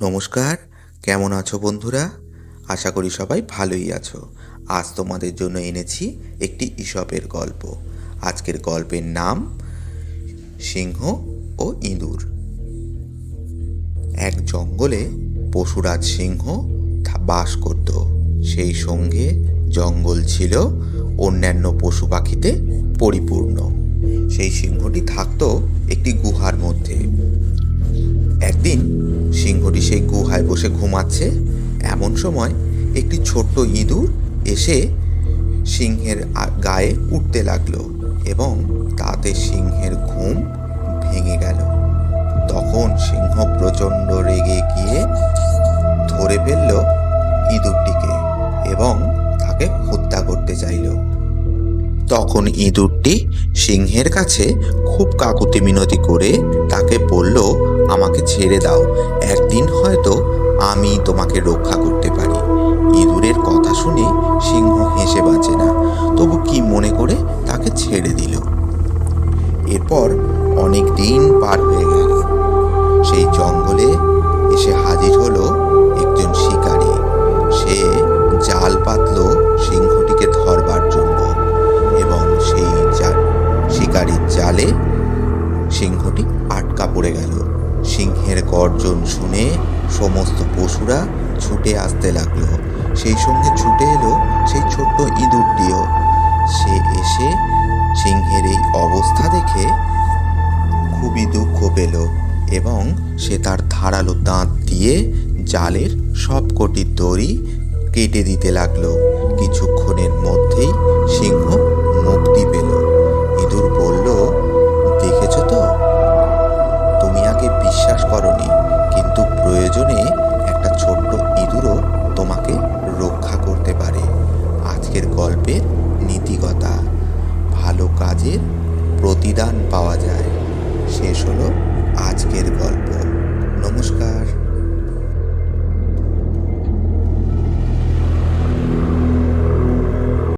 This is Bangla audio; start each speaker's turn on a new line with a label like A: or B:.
A: নমস্কার, কেমন আছো বন্ধুরা? আশা করি সবাই ভালোই আছো। আজ তোমাদের জন্য এনেছি একটি ঈশপের গল্প। আজকের গল্পের নাম সিংহ ও ইঁদুর। এক জঙ্গলে পশুরাজ সিংহ বাস করত। সেই সঙ্গে জঙ্গল ছিল অন্যান্য পশু পাখিতে পরিপূর্ণ। সেই সিংহটি থাকতো একটি গুহার মধ্যে। একদিন সিংহটি সেই গুহায় বসে ঘুমাচ্ছে। এমন সময় একটি ছোট্ট ইঁদুর এসে সিংহের গায়ে উঠতে লাগল এবং তাতে সিংহের ঘুম ভেঙে গেল। তখন সিংহ প্রচণ্ড রেগে গিয়ে ধরে ফেলল ইঁদুরটিকে এবং তাকে হত্যা করতে চাইলো। তখন ইঁদুরটি সিংহের কাছে খুব কাকুতি মিনতি করে তাকে বলল আমাকে ছেড়ে দাও। একদিন হয়তো আমি তোমাকে রক্ষা করতে পারি। ইঁদুরের কথা শুনে সিংহ হেসে বাঁচে না। তবু কি মনে করে তাকে ছেড়ে দিল? এরপর অনেক দিন পার হয়ে গেল। সেই জঙ্গলে এসে হাজির হলো একজন শিকারী। সে জাল পাতলো সিংহটিকে ধরবার জন্য এবং সেই শিকারীর জালে সিংহটি আটকা পড়ে গেল। সিংহের গর্জন শুনে সমস্ত পশুরা ছুটে আসতে লাগল। সেই সঙ্গে ছুটে এলো সেই ছোট্ট ইঁদুরটিও। সে এসে সিংহের এই অবস্থা দেখে খুবই দুঃখ পেল এবং সে তার ধারালো দাঁত দিয়ে জালের সব কটি দড়ি কেটে দিতে লাগল। কিছুক্ষণের গল্পের নীতিকথা। ভালো কাজের প্রতিদান পাওয়া যায়। শেষ হলো আজকের গল্প।